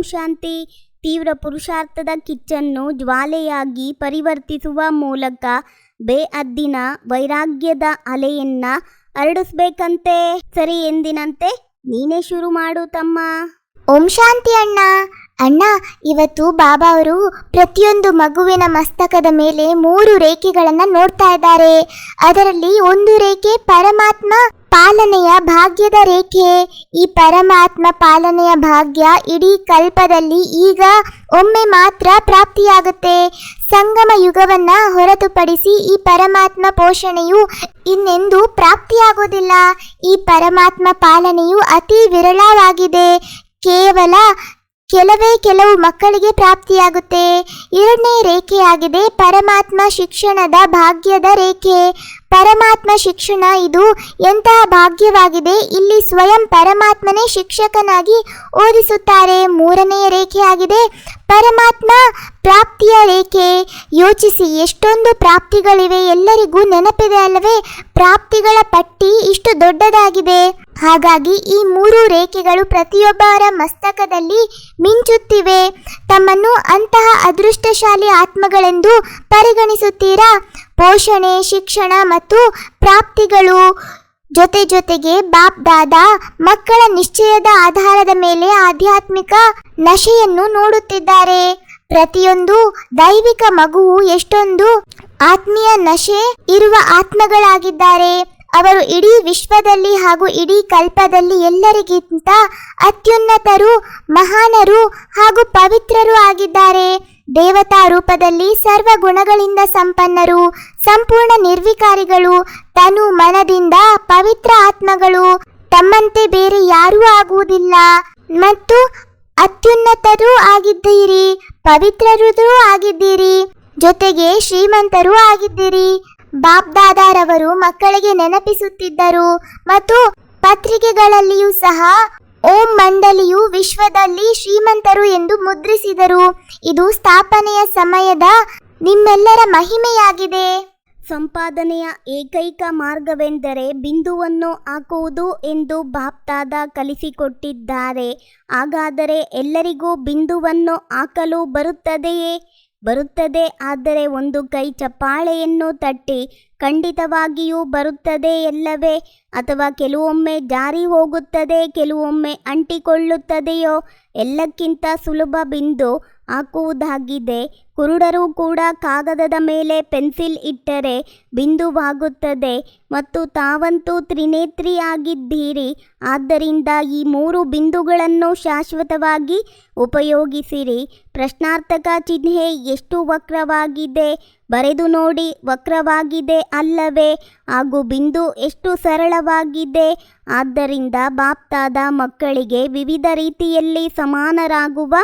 ಓಂ ಶಾಂತಿ ತೀವ್ರ ಪುರುಷಾರ್ಥದ ಕಿಚ್ಚನ್ನು ಜ್ವಾಲೆಯಾಗಿ ಪರಿವರ್ತಿಸುವ ಮೂಲಕ ಬೇಅದ್ದಿನ ವೈರಾಗ್ಯದ ಅಲೆಯನ್ನ ಹರಡಿಸ್ಬೇಕಂತೆ. ಸರಿ ಎಂದಿನಂತೆ, ನೀನೇ ಶುರು ಮಾಡು ತಮ್ಮ. ಓಂ ಶಾಂತಿ ಅಣ್ಣ. ಅಣ್ಣ, ಇವತ್ತು ಬಾಬಾ ಅವರು ಪ್ರತಿಯೊಂದು ಮಗುವಿನ ಮಸ್ತಕದ ಮೇಲೆ ಮೂರು ರೇಖೆಗಳನ್ನ ನೋಡ್ತಾ ಇದ್ದಾರೆ. ಅದರಲ್ಲಿ ಒಂದು ರೇಖೆ ಪರಮಾತ್ಮ ಪಾಲನೆಯ ಭಾಗ್ಯದ ರೇಖೆ. ಈ ಪರಮಾತ್ಮ ಪಾಲನೆಯ ಭಾಗ್ಯ ಇಡೀ ಕಲ್ಪದಲ್ಲಿ ಈಗ ಒಮ್ಮೆ ಮಾತ್ರ ಪ್ರಾಪ್ತಿಯಾಗುತ್ತೆ. ಸಂಗಮ ಯುಗವನ್ನ ಹೊರತುಪಡಿಸಿ ಈ ಪರಮಾತ್ಮ ಪೋಷಣೆಯು ಇನ್ನೆಂದು ಪ್ರಾಪ್ತಿಯಾಗೋದಿಲ್ಲ. ಈ ಪರಮಾತ್ಮ ಪಾಲನೆಯು ಅತಿ ವಿರಳವಾಗಿದೆ. ಕೇವಲ ಕೆಲವೇ ಕೆಲವು ಮಕ್ಕಳಿಗೆ ಪ್ರಾಪ್ತಿಯಾಗುತ್ತೆ. ಎರಡನೇ ರೇಖೆಯಾಗಿದೆ ಪರಮಾತ್ಮ ಶಿಕ್ಷಣದ ಭಾಗ್ಯದ ರೇಖೆ. ಪರಮಾತ್ಮ ಶಿಕ್ಷಣ ಇದು ಎಂತಹ ಭಾಗ್ಯವಾಗಿದೆ? ಇಲ್ಲಿ ಸ್ವಯಂ ಪರಮಾತ್ಮನೇ ಶಿಕ್ಷಕನಾಗಿ ಓದಿಸುತ್ತಾರೆ. ಮೂರನೆಯ ರೇಖೆಯಾಗಿದೆ ಪರಮಾತ್ಮ ಪ್ರಾಪ್ತಿಯ ರೇಖೆ. ಯೋಚಿಸಿ, ಎಷ್ಟೊಂದು ಪ್ರಾಪ್ತಿಗಳಿವೆ. ಎಲ್ಲರಿಗೂ ನೆನಪಿದೆ ಅಲ್ಲವೇ? ಪ್ರಾಪ್ತಿಗಳ ಪಟ್ಟಿ ಇಷ್ಟು ದೊಡ್ಡದಾಗಿದೆ. ಹಾಗಾಗಿ ಈ ಮೂರು ರೇಖೆಗಳು ಪ್ರತಿಯೊಬ್ಬರ ಮಸ್ತಕದಲ್ಲಿ ಮಿಂಚುತ್ತಿವೆ. ತಮ್ಮನ್ನು ಅಂತಹ ಅದೃಷ್ಟಶಾಲಿ ಆತ್ಮಗಳೆಂದು ಪರಿಗಣಿಸುತ್ತೀರಾ? ಪೋಷಣೆ, ಶಿಕ್ಷಣ ಮತ್ತು ಪ್ರಾಪ್ತಿಗಳು ಜೊತೆ ಜೊತೆಗೆ ಬಾಪ್ ದಾದಾ ಮಕ್ಕಳ ನಿಶ್ಚಯದ ಆಧಾರದ ಮೇಲೆ ಆಧ್ಯಾತ್ಮಿಕ ನಶೆಯನ್ನು ನೋಡುತ್ತಿದ್ದಾರೆ. ಪ್ರತಿಯೊಂದು ದೈವಿಕ ಮಗುವು ಎಷ್ಟೊಂದು ಆತ್ಮೀಯ ನಶೆ ಇರುವ ಆತ್ಮಗಳಾಗಿದ್ದಾರೆ. ಅವರು ಇಡೀ ವಿಶ್ವದಲ್ಲಿ ಹಾಗೂ ಇಡೀ ಕಲ್ಪದಲ್ಲಿ ಎಲ್ಲರಿಗಿಂತ ಅತ್ಯುನ್ನತರು, ಮಹಾನರು ಹಾಗೂ ಪವಿತ್ರರು ಆಗಿದ್ದಾರೆ. ದೇವತಾ ರೂಪದಲ್ಲಿ ಸರ್ವ ಗುಣಗಳಿಂದ ಸಂಪನ್ನರು, ಸಂಪೂರ್ಣ ನಿರ್ವಿಕಾರಿಗಳು, ತನು ಮನದಿಂದ ಪವಿತ್ರ ಆತ್ಮಗಳು. ತಮ್ಮಂತೆ ಬೇರೆ ಯಾರೂ ಆಗುವುದಿಲ್ಲ. ಮತ್ತು ಅತ್ಯುನ್ನತರೂ ಆಗಿದ್ದೀರಿ, ಪವಿತ್ರರೂ ಆಗಿದ್ದೀರಿ, ಜೊತೆಗೆ ಶ್ರೀಮಂತರೂ ಆಗಿದ್ದೀರಿ. ಬಾಪ್ ದಾದಾರವರು ಮಕ್ಕಳಿಗೆ ನೆನಪಿಸುತ್ತಿದ್ದರು ಮತ್ತು ಪತ್ರಿಕೆಗಳಲ್ಲಿಯೂ ಸಹ ಓಂ ಮಂಡಳಿಯು ವಿಶ್ವದಲ್ಲಿ ಶ್ರೀಮಂತರು ಎಂದು ಮುದ್ರಿಸಿದರು. ಇದು ಸ್ಥಾಪನೆಯ ಸಮಯದ ನಿಮ್ಮೆಲ್ಲರ ಮಹಿಮೆಯಾಗಿದೆ. ಸಂಪಾದನೆಯ ಏಕೈಕ ಮಾರ್ಗವೆಂದರೆ ಬಿಂದುವನ್ನು ಹಾಕುವುದು ಎಂದು ಬಾಪ್ತಾದ ಕಲಿಸಿಕೊಟ್ಟಿದ್ದಾರೆ. ಹಾಗಾದರೆ ಎಲ್ಲರಿಗೂ ಬಿಂದುವನ್ನು ಹಾಕಲು ಬರುತ್ತದೆಯೇ? ಬರುತ್ತದೆ. ಆದರೆ ಒಂದು ಕೈ ಚಪ್ಪಾಳೆಯನ್ನು ತಟ್ಟಿ ಖಂಡಿತವಾಗಿಯೂ ಬರುತ್ತದೆ ಎಲ್ಲವೇ? ಅಥವಾ ಕೆಲವೊಮ್ಮೆ ಜಾರಿ ಹೋಗುತ್ತದೆ, ಕೆಲವೊಮ್ಮೆ ಅಂಟಿಕೊಳ್ಳುತ್ತದೆಯೋ? ಎಲ್ಲಕ್ಕಿಂತ ಸುಲಭ ಬಿಂದು ಹಾಕುವುದಾಗಿದೆ. ಕುರುಡರು ಕೂಡ ಕಾಗದದ ಮೇಲೆ ಪೆನ್ಸಿಲ್ ಇಟ್ಟರೆ ಬಿಂದುವಾಗುತ್ತದೆ ಮತ್ತು ತಾವಂತೂ ತ್ರಿನೇತ್ರಿಯಾಗಿದ್ದೀರಿ. ಆದ್ದರಿಂದ ಈ ಮೂರು ಬಿಂದುಗಳನ್ನು ಶಾಶ್ವತವಾಗಿ ಉಪಯೋಗಿಸಿರಿ. ಪ್ರಶ್ನಾರ್ಥಕ ಚಿಹ್ನೆ ಎಷ್ಟು ವಕ್ರವಾಗಿದೆ ಬರೆದು ನೋಡಿ. ವಕ್ರವಾಗಿದೆ ಅಲ್ಲವೇ? ಹಾಗೂ ಬಿಂದು ಎಷ್ಟು ಸರಳವಾಗಿದೆ? ಆದ್ದರಿಂದ ಬಾಪ್ತಾದ ಮಕ್ಕಳಿಗೆ ವಿವಿಧ ರೀತಿಯಲ್ಲಿ ಸಮಾನರಾಗುವ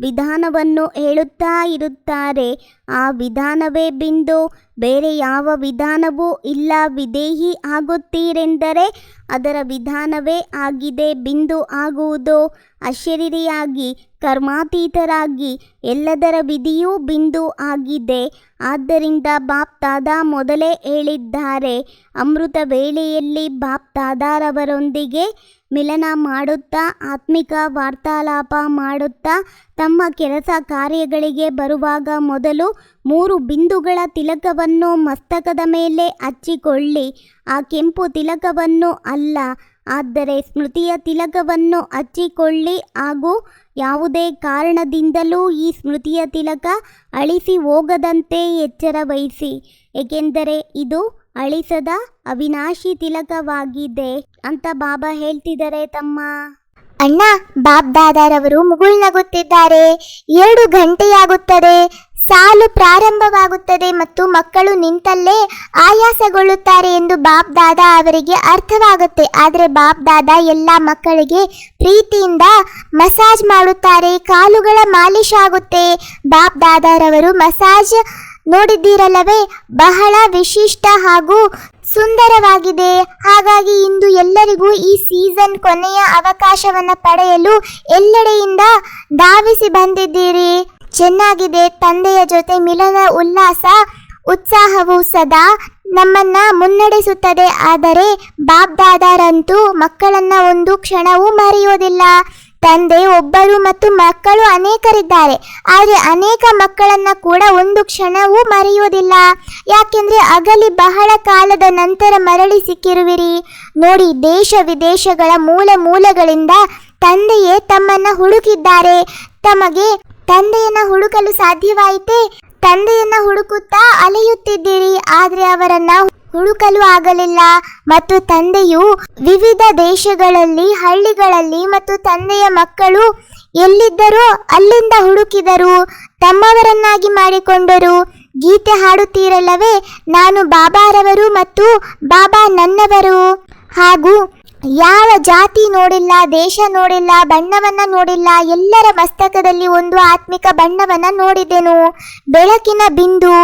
ವಿಧಾನವನ್ನು ಹೇಳುತ್ತಾ ಇರುತ್ತಾರೆ. ಆ ವಿಧಾನವೇ ಬಿಂದು. ಬೇರೆ ಯಾವ ವಿಧಾನವೂ ಇಲ್ಲ, ವಿದೇಹಿ ಆಗುತ್ತೀರೆಂದರೆ ಅದರ ವಿಧಾನವೇ ಆಗಿದೆ. ಬಿಂದು ಆಗುವುದು? ಅಶರೀರಿಯಾಗಿ, ಕರ್ಮಾತೀತರಾಗಿ, ಎಲ್ಲದರ ವಿಧಿಯೂ ಬಿಂದು ಆಗಿದೆ. ಆದ್ದರಿಂದ ಬಾಪ್ತಾದ ಮೊದಲೇ ಹೇಳಿದ್ದಾರೆ, ಅಮೃತ ವೇಳೆಯಲ್ಲಿ ಬಾಪ್ತಾದಾರವರೊಂದಿಗೆ ಮಿಲನ ಮಾಡುತ್ತಾ, ಆತ್ಮಿಕ ವಾರ್ತಾಲಾಪ ಮಾಡುತ್ತಾ, ತಮ್ಮ ಕೆಲಸ ಕಾರ್ಯಗಳಿಗೆ ಬರುವಾಗ ಮೊದಲು ಮೂರು ಬಿಂದುಗಳ ತಿಲಕವನ್ನು ಮಸ್ತಕದ ಮೇಲೆ ಹಚ್ಚಿಕೊಳ್ಳಿ. ಆ ಕೆಂಪು ತಿಲಕವನ್ನು ಅಲ್ಲ, ಆದರೆ ಸ್ಮೃತಿಯ ತಿಲಕವನ್ನು ಹಚ್ಚಿಕೊಳ್ಳಿ ಹಾಗೂ ಯಾವುದೇ ಕಾರಣದಿಂದಲೂ ಈ ಸ್ಮೃತಿಯ ತಿಲಕ ಅಳಿಸಿ ಹೋಗದಂತೆ ಎಚ್ಚರ ವಹಿಸಿ. ಏಕೆಂದರೆ ಇದು ಅಳಿಸದ ಅವಿನಾಶಿ ತಿಲಕವಾಗಿದೆ ಅಂತ ಬಾಬಾ ಹೇಳ್ತಿದ್ದಾರೆ ತಮ್ಮ. ಅಣ್ಣ ಬಾಪ್ ದಾದಾರವರು ಮುಗುಳ್ನಗುತ್ತಿದ್ದಾರೆ ಎರಡು ಗಂಟೆಯಾಗುತ್ತದೆ. ಸಾಲು ಪ್ರಾರಂಭವಾಗುತ್ತದೆ ಮತ್ತು ಮಕ್ಕಳು ನಿಂತಲ್ಲೇ ಆಯಾಸಗೊಳ್ಳುತ್ತಾರೆ ಎಂದು ಬಾಬ್ ದಾದಾ ಅವರಿಗೆ ಅರ್ಥವಾಗುತ್ತೆ. ಆದರೆ ಬಾಬ್ ದಾದಾ ಎಲ್ಲ ಮಕ್ಕಳಿಗೆ ಪ್ರೀತಿಯಿಂದ ಮಸಾಜ್ ಮಾಡುತ್ತಾರೆ. ಕಾಲುಗಳ ಮಾಲಿಶ್ ಆಗುತ್ತೆ ಬಾಬ್ ದಾದಾರವರು ಮಸಾಜ್ ನೋಡಿದ್ದೀರಲ್ಲವೇ? ಬಹಳ ವಿಶಿಷ್ಟ ಹಾಗೂ ಸುಂದರವಾಗಿದೆ. ಹಾಗಾಗಿ ಇಂದು ಎಲ್ಲರಿಗೂ ಈ ಸೀಸನ್ ಕೊನೆಯ ಅವಕಾಶವನ್ನು ಪಡೆಯಲು ಎಲ್ಲೆಡೆಯಿಂದ ಧಾವಿಸಿ ಬಂದಿದ್ದೀರಿ. ಚೆನ್ನಾಗಿದೆ. ತಂದೆಯ ಜೊತೆ ಮಿಲನ ಉಲ್ಲಾಸ, ಉತ್ಸಾಹವು ಸದಾ ನಮ್ಮನ್ನ ಮುನ್ನಡೆಸುತ್ತದೆ. ಆದರೆ ಬಾಬ್ದಾದರಂತೂ ಮಕ್ಕಳನ್ನ ಒಂದು ಕ್ಷಣವೂ ಮರೆಯೋದಿಲ್ಲ. ತಂದೆ, ಒಬ್ಬರು ಮತ್ತು ಮಕ್ಕಳು ಅನೇಕರಿದ್ದಾರೆ. ಆದರೆ ಅನೇಕ ಮಕ್ಕಳನ್ನ ಕೂಡ ಒಂದು ಕ್ಷಣವೂ ಮರೆಯುವುದಿಲ್ಲ ಯಾಕೆಂದ್ರೆ ಅಗಲಿ ಬಹಳ ಕಾಲದ ನಂತರ ಮರಳಿ ಸಿಕ್ಕಿರುವಿರಿ. ನೋಡಿ, ದೇಶ ವಿದೇಶಗಳ ಮೂಲ ಮೂಲಗಳಿಂದ ತಂದೆಯೇ ತಮ್ಮನ್ನ ಹುಡುಕಿದ್ದಾರೆ. ತಮಗೆ ತಂದೆಯನ್ನ ಹುಡುಕಲು ಸಾಧ್ಯವಾಯಿತೆ? ತಂದೆಯನ್ನ ಹುಡುಕುತ್ತಾ ಅಲೆಯುತ್ತಿದ್ದೀರಿ. ಆದರೆ ಅವರನ್ನ ಹುಡುಕಲು ಆಗಲಿಲ್ಲ ಮತ್ತು ತಂದೆಯು ವಿವಿಧ ದೇಶಗಳಲ್ಲಿ, ಹಳ್ಳಿಗಳಲ್ಲಿ ಮತ್ತು ತಂದೆಯ ಮಕ್ಕಳು ಎಲ್ಲಿದ್ದರೋ ಅಲ್ಲಿಂದ ಹುಡುಕಿದರು. ತಮ್ಮವರನ್ನಾಗಿ ಮಾಡಿಕೊಂಡರು. ಗೀತೆ ಹಾಡುತ್ತೀರಲ್ಲವೇ, ನಾನು ಬಾಬಾರವರು ಮತ್ತು ಬಾಬಾ ನನ್ನವರು. ಹಾಗೂ ಯಾವ ಜಾತಿ ನೋಡಿಲ್ಲ, ದೇಶ ನೋಡಿಲ್ಲ, ಬಣ್ಣವನ್ನ ನೋಡಿಲ್ಲ, ಎಲ್ಲರ ಮಸ್ತಕದಲ್ಲಿ ಒಂದು ಆತ್ಮಿಕ ಬಣ್ಣವನ್ನ ನೋಡಿದೆನು. ಬೆಳಕಿನ ಬಿಂದು,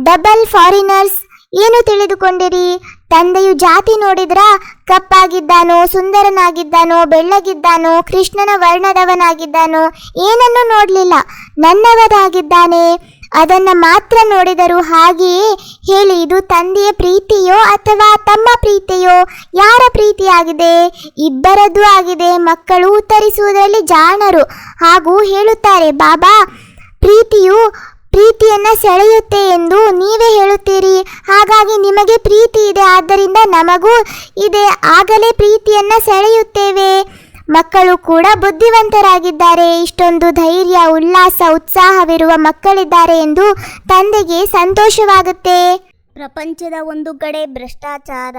ಡಬಲ್ ಫಾರಿನರ್ಸ್ ಏನು ತಿಳಿದುಕೊಂಡಿರಿ? ತಂದೆಯು ಜಾತಿ ನೋಡಿದ್ರ ಕಪ್ಪಾಗಿದ್ದಾನೋ, ಸುಂದರನಾಗಿದ್ದಾನೋ, ಬೆಳ್ಳಗಿದ್ದಾನೋ, ಕೃಷ್ಣನ ವರ್ಣದವನಾಗಿದ್ದಾನೋ, ಏನನ್ನು ನೋಡಲಿಲ್ಲ. ನನ್ನವರಾಗಿದ್ದಾನೆ ಅದನ್ನ ಮಾತ್ರ ನೋಡಿದರು ಹಾಗೆಯೇ ಹೇಳಿ, ಇದು ತಂದೆಯ ಪ್ರೀತಿಯೋ ಅಥವಾ ತಮ್ಮ ಪ್ರೀತಿಯೋ? ಯಾರ ಪ್ರೀತಿಯಾಗಿದೆ? ಇಬ್ಬರದ್ದು ಆಗಿದೆ. ಮಕ್ಕಳು ಉತ್ತರಿಸುವುದರಲ್ಲಿ ಜಾಣರು. ಹಾಗೂ ಹೇಳುತ್ತಾರೆ, ಬಾಬಾ, ಪ್ರೀತಿಯು ಪ್ರೀತಿಯನ್ನ ಸೆಳೆಯುತ್ತೆ ಎಂದು ನೀವೇ ಹೇಳುತ್ತೀರಿ. ಹಾಗಾಗಿ ನಿಮಗೆ ಪ್ರೀತಿ ಇದೆ. ಆದ್ದರಿಂದ ನಮಗೂ ಇದೆ. ಆಗಲೇ ಪ್ರೀತಿಯನ್ನ ಸೆಳೆಯುತ್ತೇವೆ. ಮಕ್ಕಳು ಕೂಡ ಬುದ್ಧಿವಂತರಾಗಿದ್ದಾರೆ. ಇಷ್ಟೊಂದು ಧೈರ್ಯ, ಉಲ್ಲಾಸ, ಉತ್ಸಾಹವಿರುವ ಮಕ್ಕಳಿದ್ದಾರೆ ಎಂದು ತಂದೆಗೆ ಸಂತೋಷವಾಗುತ್ತೆ. ಪ್ರಪಂಚದ ಒಂದು ಕಡೆ ಭ್ರಷ್ಟಾಚಾರ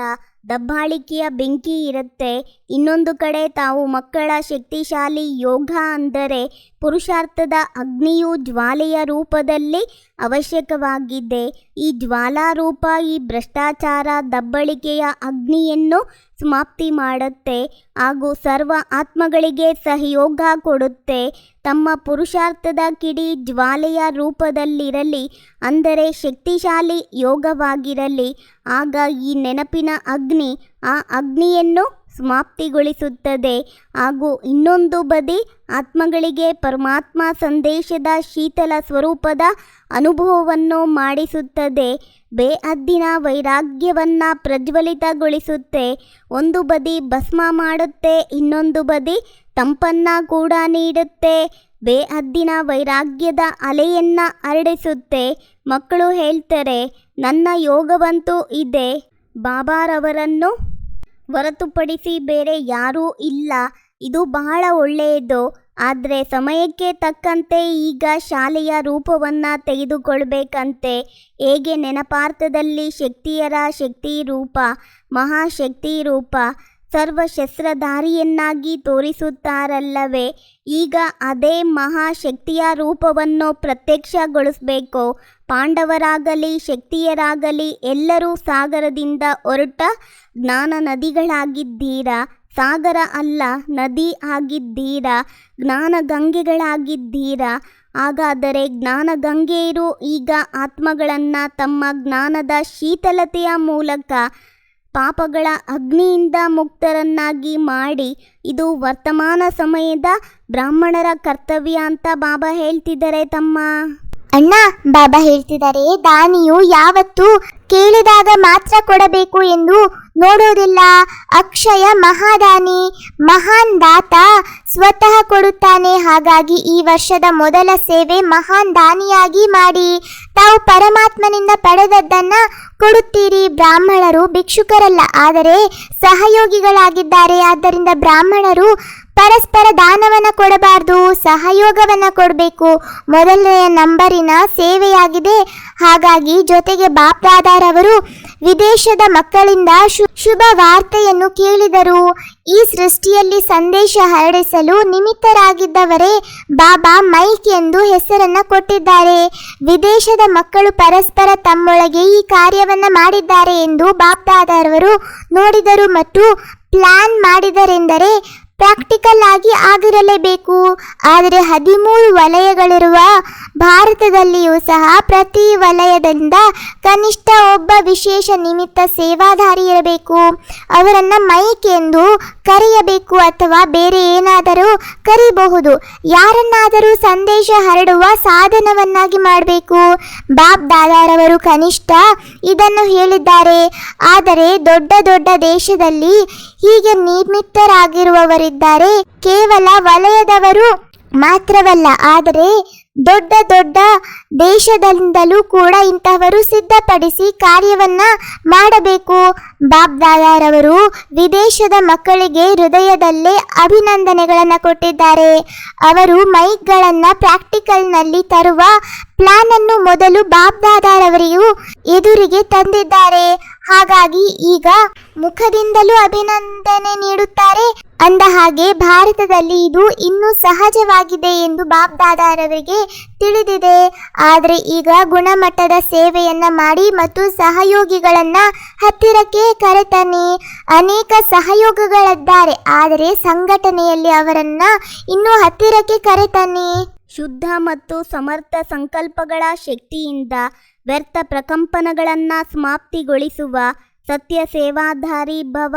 ದಬ್ಬಾಳಿಕೆಯ ಬೆಂಕಿ ಇರುತ್ತೆ. ಇನ್ನೊಂದು ಕಡೆ ತಾವು ಮಕ್ಕಳ ಶಕ್ತಿಶಾಲಿ ಯೋಗ ಅಂದರೆ ಪುರುಷಾರ್ಥದ ಅಗ್ನಿಯು ಜ್ವಾಲೆಯ ರೂಪದಲ್ಲಿ ಅವಶ್ಯಕವಾಗಿದೆ. ಈ ಜ್ವಾಲಾರೂಪ ಈ ಭ್ರಷ್ಟಾಚಾರ ದಬ್ಬಳಿಕೆಯ ಅಗ್ನಿಯನ್ನು ಸಮಾಪ್ತಿ ಮಾಡುತ್ತೆ ಹಾಗೂ ಸರ್ವ ಆತ್ಮಗಳಿಗೆ ಸಹಯೋಗ ಕೊಡುತ್ತೆ. ತಮ್ಮ ಪುರುಷಾರ್ಥದ ಕಿಡಿ ಜ್ವಾಲೆಯ ರೂಪದಲ್ಲಿರಲಿ, ಅಂದರೆ ಶಕ್ತಿಶಾಲಿ ಯೋಗವಾಗಿರಲಿ ಆಗ ಈ ನೆನಪಿನ ಅಗ್ನಿ ಆ ಅಗ್ನಿಯನ್ನು ಸಮಾಪ್ತಿಗೊಳಿಸುತ್ತದೆ. ಹಾಗೂ ಇನ್ನೊಂದು ಬದಿ ಆತ್ಮಗಳಿಗೆ ಪರಮಾತ್ಮ ಸಂದೇಶದ ಶೀತಲ ಸ್ವರೂಪದ ಅನುಭವವನ್ನು ಮಾಡಿಸುತ್ತದೆ. ಬೇಅದ್ದಿನ ವೈರಾಗ್ಯವನ್ನು ಪ್ರಜ್ವಲಿತಗೊಳಿಸುತ್ತೆ. ಒಂದು ಬದಿ ಭಸ್ಮ ಮಾಡುತ್ತೆ, ಇನ್ನೊಂದು ಬದಿ ತಂಪನ್ನು ಕೂಡ ನೀಡುತ್ತೆ. ಬೇಹದ್ದಿನ ವೈರಾಗ್ಯದ ಅಲೆಯನ್ನ ಹರಡಿಸುತ್ತೆ. ಮಕ್ಕಳು ಹೇಳ್ತಾರೆ, ನನ್ನ ಯೋಗವಂತೂ ಇದೆ. ಬಾಬಾರವರನ್ನು ಹೊರತುಪಡಿಸಿ ಬೇರೆ ಯಾರೂ ಇಲ್ಲ. ಇದು ಬಹಳ ಒಳ್ಳೆಯದು. ಆದರೆ ಸಮಯಕ್ಕೆ ತಕ್ಕಂತೆ ಈಗ ಶಾಲೆಯ ರೂಪವನ್ನು ತೆಗೆದುಕೊಳ್ಬೇಕಂತೆ. ಹೇಗೆ ನೆನಪಾರ್ಥದಲ್ಲಿ ಶಕ್ತಿಯರ ಶಕ್ತಿ ರೂಪ ಮಹಾಶಕ್ತಿ ರೂಪ ಸರ್ವಶಸ್ತ್ರಧಾರಿಯನ್ನಾಗಿ ತೋರಿಸುತ್ತಾರಲ್ಲವೇ? ಈಗ ಅದೇ ಮಹಾಶಕ್ತಿಯ ರೂಪವನ್ನು ಪ್ರತ್ಯಕ್ಷಗೊಳಿಸಬೇಕು. ಪಾಂಡವರಾಗಲಿ, ಶಕ್ತಿಯರಾಗಲಿ, ಎಲ್ಲರೂ ಸಾಗರದಿಂದ ಹೊರಟ ಜ್ಞಾನ ನದಿಗಳಾಗಿದ್ದೀರಾ ಸಾಗರ ಅಲ್ಲ, ನದಿ ಆಗಿದ್ದೀರಾ? ಜ್ಞಾನ ಗಂಗೆಗಳಾಗಿದ್ದೀರಾ ಹಾಗಾದರೆ ಜ್ಞಾನ ಗಂಗೆಯರು ಈಗ ಆತ್ಮಗಳನ್ನು ತಮ್ಮ ಜ್ಞಾನದ ಶೀತಲತೆಯ ಮೂಲಕ ಪಾಪಗಳ ಅಗ್ನಿಯಿಂದ ಮುಕ್ತರನ್ನಾಗಿ ಮಾಡಿ ಇದು ವರ್ತಮಾನ ಸಮಯದ ಬ್ರಾಹ್ಮಣರ ಕರ್ತವ್ಯ ಅಂತ ಬಾಬಾ ಹೇಳ್ತಿದ್ದಾರೆ ತಮ್ಮ. ಅಣ್ಣ, ಬಾಬಾ ಹೇಳ್ತಿದ್ದಾರೆ, ದಾನಿಯು ಯಾವತ್ತು ಕೇಳಿದಾಗ ಮಾತ್ರ ಕೊಡಬೇಕು ಎಂದು ನೋಡೋದಿಲ್ಲ. ಅಕ್ಷಯ ಮಹಾದಾನಿ, ಮಹಾನ್ ದಾತ, ಸ್ವತಃ ಕೊಡುತ್ತಾನೆ. ಹಾಗಾಗಿ ಈ ವರ್ಷದ ಮೊದಲ ಸೇವೆ ಮಹಾನ್ ದಾನಿಯಾಗಿ ಮಾಡಿ, ತಾವು ಪರಮಾತ್ಮನಿಂದ ಪಡೆದದ್ದನ್ನ ಕೊಡುತ್ತೀರಿ. ಬ್ರಾಹ್ಮಣರು ಭಿಕ್ಷುಕರಲ್ಲ, ಆದರೆ ಸಹಯೋಗಿಗಳಾಗಿದ್ದಾರೆ. ಆದ್ದರಿಂದ ಬ್ರಾಹ್ಮಣರು ಪರಸ್ಪರ ದಾನವನ್ನ ಕೊಡಬಾರದು, ಸಹಯೋಗವನ್ನ ಕೊಡಬೇಕು. ಮೊದಲನೆಯ ನಂಬರಿನ ಸೇವೆಯಾಗಿದೆ. ಹಾಗಾಗಿ ಜೊತೆಗೆ ಬಾಪ್ದಾದಾರವರು ವಿದೇಶದ ಮಕ್ಕಳಿಂದ ಶುಭ ವಾರ್ತೆಯನ್ನು ಕೇಳಿದರು. ಈ ಸೃಷ್ಟಿಯಲ್ಲಿ ಸಂದೇಶ ಹರಡಿಸಲು ನಿಮಿತ್ತರಾಗಿದ್ದವರೇ ಬಾಬಾ ಮೈಕ್ ಎಂದು ಹೆಸರನ್ನ ಕೊಟ್ಟಿದ್ದಾರೆ. ವಿದೇಶದ ಮಕ್ಕಳು ಪರಸ್ಪರ ತಮ್ಮೊಳಗೆ ಈ ಕಾರ್ಯವನ್ನ ಮಾಡಿದ್ದಾರೆ ಎಂದು ಬಾಪ್ದಾದಾರವರು ನೋಡಿದರು ಮತ್ತು ಪ್ಲಾನ್ ಮಾಡಿದರೆಂದರೆ ಪ್ರಾಕ್ಟಿಕಲ್ ಆಗಿ ಆಗಿರಲೇಬೇಕು. ಆದರೆ ಹದಿಮೂರು ವಲಯಗಳಿರುವ ಭಾರತದಲ್ಲಿಯೂ ಸಹ ಪ್ರತಿ ವಲಯದಿಂದ ಕನಿಷ್ಠ ಒಬ್ಬ ವಿಶೇಷ ನಿಮಿತ್ತ ಸೇವಾಧಾರಿ ಇರಬೇಕು. ಅವರನ್ನು ಮೈಕ್ ಎಂದು ಕರೆಯಬೇಕು ಅಥವಾ ಬೇರೆ ಏನಾದರೂ ಕರೆಯಬಹುದು ಯಾರನ್ನಾದರೂ ಸಂದೇಶ ಹರಡುವ ಸಾಧನವನ್ನಾಗಿ ಮಾಡಬೇಕು. ಬಾಬ್ ದಾದಾರವರು ಕನಿಷ್ಠ ಇದನ್ನು ಹೇಳಿದ್ದಾರೆ. ಆದರೆ ದೊಡ್ಡ ದೊಡ್ಡ ದೇಶದಲ್ಲಿ ಹೀಗೆ ನಿರ್ಮಿತರಾಗಿರುವವರಿದ್ದಾರೆ. ಕೇವಲ ವಲಯದವರು ಮಾತ್ರವಲ್ಲ, ಆದರೆ ದೊಡ್ಡ ದೊಡ್ಡ ದೇಶದಿಂದಲೂ ಕೂಡ ಇಂತಹವರು ಸಿದ್ಧಪಡಿಸಿ ಕಾರ್ಯವನ್ನ ಮಾಡಬೇಕು. ಬಾಬ್ದಾದಾರವರು ವಿದೇಶದ ಮಕ್ಕಳಿಗೆ ಹೃದಯದಲ್ಲೇ ಅಭಿನಂದನೆಗಳನ್ನು ಕೊಟ್ಟಿದ್ದಾರೆ. ಅವರು ಮೈಕ್ಗಳನ್ನು ಪ್ರಾಕ್ಟಿಕಲ್ನಲ್ಲಿ ತರುವ ಪ್ಲಾನ್ ಅನ್ನು ಮೊದಲು ಬಾಬ್ದಾದಾರವರಿಗೂ ಎದುರಿಗೆ ತಂದಿದ್ದಾರೆ. ಹಾಗಾಗಿ ಈಗ ಮುಖದಿಂದಲೂ ಅಭಿನಂದನೆ ನೀಡುತ್ತಾರೆ. ಅಂದ ಹಾಗೆ ಭಾರತದಲ್ಲಿ ಇದು ಇನ್ನೂ ಸಹಜವಾಗಿದೆ ಎಂದು ಬಾಬ್ದಾದಾರವರಿಗೆ ತಿಳಿದಿದೆ. ಆದರೆ ಈಗ ಗುಣಮಟ್ಟದ ಸೇವೆಯನ್ನ ಮಾಡಿ ಮತ್ತು ಸಹಯೋಗಿಗಳನ್ನ ಹತ್ತಿರಕ್ಕೆ ಕರೆತನ್ನಿ. ಅನೇಕ ಸಹಯೋಗಗಳಿದ್ದಾರೆ, ಆದರೆ ಸಂಘಟನೆಯಲ್ಲಿ ಅವರನ್ನ ಇನ್ನೂ ಹತ್ತಿರಕ್ಕೆ ಕರೆತನ್ನಿ. ಶುದ್ಧ ಮತ್ತು ಸಮರ್ಥ ಸಂಕಲ್ಪಗಳ ಶಕ್ತಿಯಿಂದ ವ್ಯರ್ಥ ಪ್ರಕಂಪನಗಳನ್ನು ಸಮಾಪ್ತಿಗೊಳಿಸುವ ಸತ್ಯ ಸೇವಾಧಾರಿ ಭವ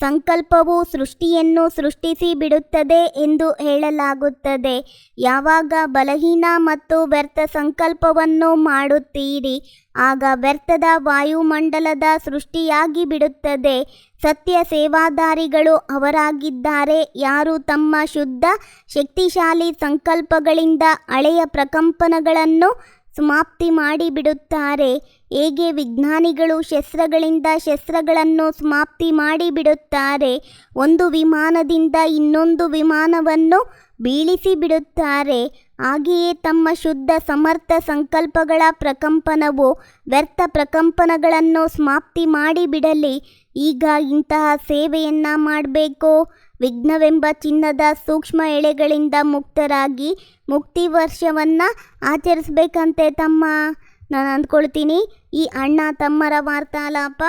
ಸಂಕಲ್ಪವು ಸೃಷ್ಟಿಯನ್ನು ಸೃಷ್ಟಿಸಿ ಬಿಡುತ್ತದೆ ಎಂದು ಹೇಳಲಾಗುತ್ತದೆ. ಯಾವಾಗ ಬಲಹೀನ ಮತ್ತು ವ್ಯರ್ಥ ಸಂಕಲ್ಪವನ್ನು ಮಾಡುತ್ತೀರಿ, ಆಗ ವ್ಯರ್ಥದ ವಾಯುಮಂಡಲದ ಸೃಷ್ಟಿಯಾಗಿ ಬಿಡುತ್ತದೆ. ಸತ್ಯ ಸೇವಾದಾರಿಗಳು ಅವರಾಗಿದ್ದಾರೆ. ಯಾರು ತಮ್ಮ ಶುದ್ಧ, ಶಕ್ತಿಶಾಲಿ ಸಂಕಲ್ಪಗಳಿಂದ ಹಳೆಯ ಪ್ರಕಂಪನಗಳನ್ನು ಸಮಾಪ್ತಿ ಮಾಡಿಬಿಡುತ್ತಾರೆ. ಹೇಗೆ ವಿಜ್ಞಾನಿಗಳು ಶಸ್ತ್ರಗಳಿಂದ ಶಸ್ತ್ರಗಳನ್ನು ಸಮಾಪ್ತಿ ಮಾಡಿಬಿಡುತ್ತಾರೆ. ಒಂದು ವಿಮಾನದಿಂದ ಇನ್ನೊಂದು ವಿಮಾನವನ್ನು ಬೀಳಿಸಿ ಬಿಡುತ್ತಾರೆ ಹಾಗೆಯೇ ತಮ್ಮ ಶುದ್ಧ ಸಮರ್ಥ ಸಂಕಲ್ಪಗಳ ಪ್ರಕಂಪನವು ವ್ಯರ್ಥ ಪ್ರಕಂಪನಗಳನ್ನು ಸಮಾಪ್ತಿ ಮಾಡಿಬಿಡಲಿ. ಈಗ ಇಂತಹ ಸೇವೆಯನ್ನು ಮಾಡಬೇಕು? ವಿಘ್ನವೆಂಬ ಚಿನ್ನದ ಸೂಕ್ಷ್ಮ ಎಳೆಗಳಿಂದ ಮುಕ್ತರಾಗಿ ಮುಕ್ತಿ ವರ್ಷವನ್ನು ಆಚರಿಸ್ಬೇಕಂತೆ ತಮ್ಮ. ನಾನು ಅಂದ್ಕೊಳ್ತೀನಿ, ಈ ಅಣ್ಣ ತಮ್ಮರ ವಾರ್ತಾಲಾಪ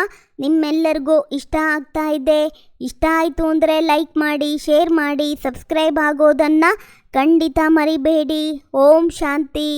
ನಿಮ್ಮೆಲ್ಲರಿಗೂ ಇಷ್ಟ ಆಗ್ತಾ ಇದೆ. ಇಷ್ಟ ಆಯಿತು ಅಂದರೆ ಲೈಕ್ ಮಾಡಿ, ಶೇರ್ ಮಾಡಿ, ಸಬ್ಸ್ಕ್ರೈಬ್ ಆಗೋದನ್ನು ಖಂಡಿತ ಮರಿಬೇಡಿ. ಓಂ ಶಾಂತಿ.